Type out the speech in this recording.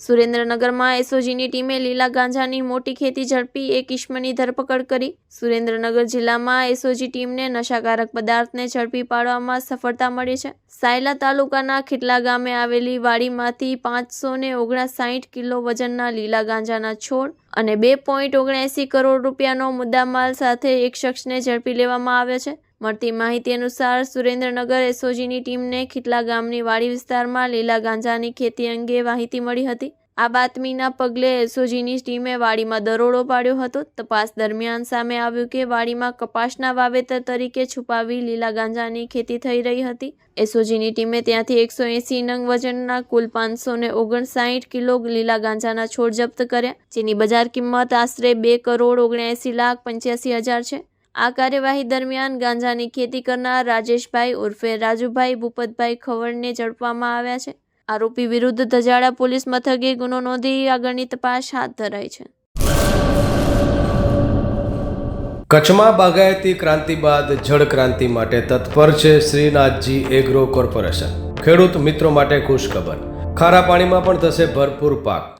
સુરેન્દ્રનગરમાં એસઓજીની ટીમે લીલા ગાંજાની મોટી ખેતી ઝડપી એક ઇશ્મની ધરપકડ કરી. સુરેન્દ્રનગર જિલ્લામાં એસઓજી ટીમને નશાકારક પદાર્થને ઝડપી પાડવામાં સફળતા મળી છે. સાયલા તાલુકાના ખીટલા ગામે આવેલી વાડીમાંથી પાંચસો ને ઓગણસાઠ કિલો વજનના લીલા ગાંજાના છોડ અને બે પોઈન્ટ ઓગણએંસી કરોડ રૂપિયાનો મુદ્દામાલ સાથે એક શખ્સને ઝડપી લેવામાં આવ્યો છે. મળતી માહિતી અનુસાર સુરેન્દ્રનગર એસઓજીની ટીમને ખીટલા ગામની વાડી વિસ્તારમાં લીલા ગાંજાની ખેતી અંગે માહિતી મળી હતી. આ બાતમીના પગલે એસઓજીની ટીમે વાડીમાં દરોડો પાડ્યો હતો. તપાસ દરમિયાન સામે આવ્યું કે વાડીમાં કપાસના વાવેતર તરીકે છુપાવી લીલા ગાંજાની ખેતી થઈ રહી હતી. એસઓજીની ટીમે ત્યાંથી એકસો એંસી નંગ વજનના કુલ પાંચસો ને ઓગણસાઠ કિલો લીલા ગાંજાના છોડ જપ્ત કર્યા, જેની બજાર કિંમત આશરે બે કરોડ ઓગણએંસી લાખ પંચ્યાસી હજાર છે. આ કાર્યવાહી દરમિયાન ગાંજાની ખેતી કરનાર રાજેશભાઈ ઉર્ફે રાજુભાઈ, ભૂપતભાઈ ખવડને ઝડપવામાં આવ્યા છે. આરોપી વિરુદ્ધ ધજાડા પોલીસ મથકે ગુનો નોંધી આગળની તપાસ હાથ ધરાઈ છે. કચ્છમાં બાગાયતી ક્રાંતિ બાદ જળ ક્રાંતિ માટે તત્પર છે શ્રીનાથજી એગ્રો કોર્પોરેશન. ખેડૂત મિત્રો માટે ખુશખબર. ખારા પાણીમાં પણ થશે ભરપૂર પાક.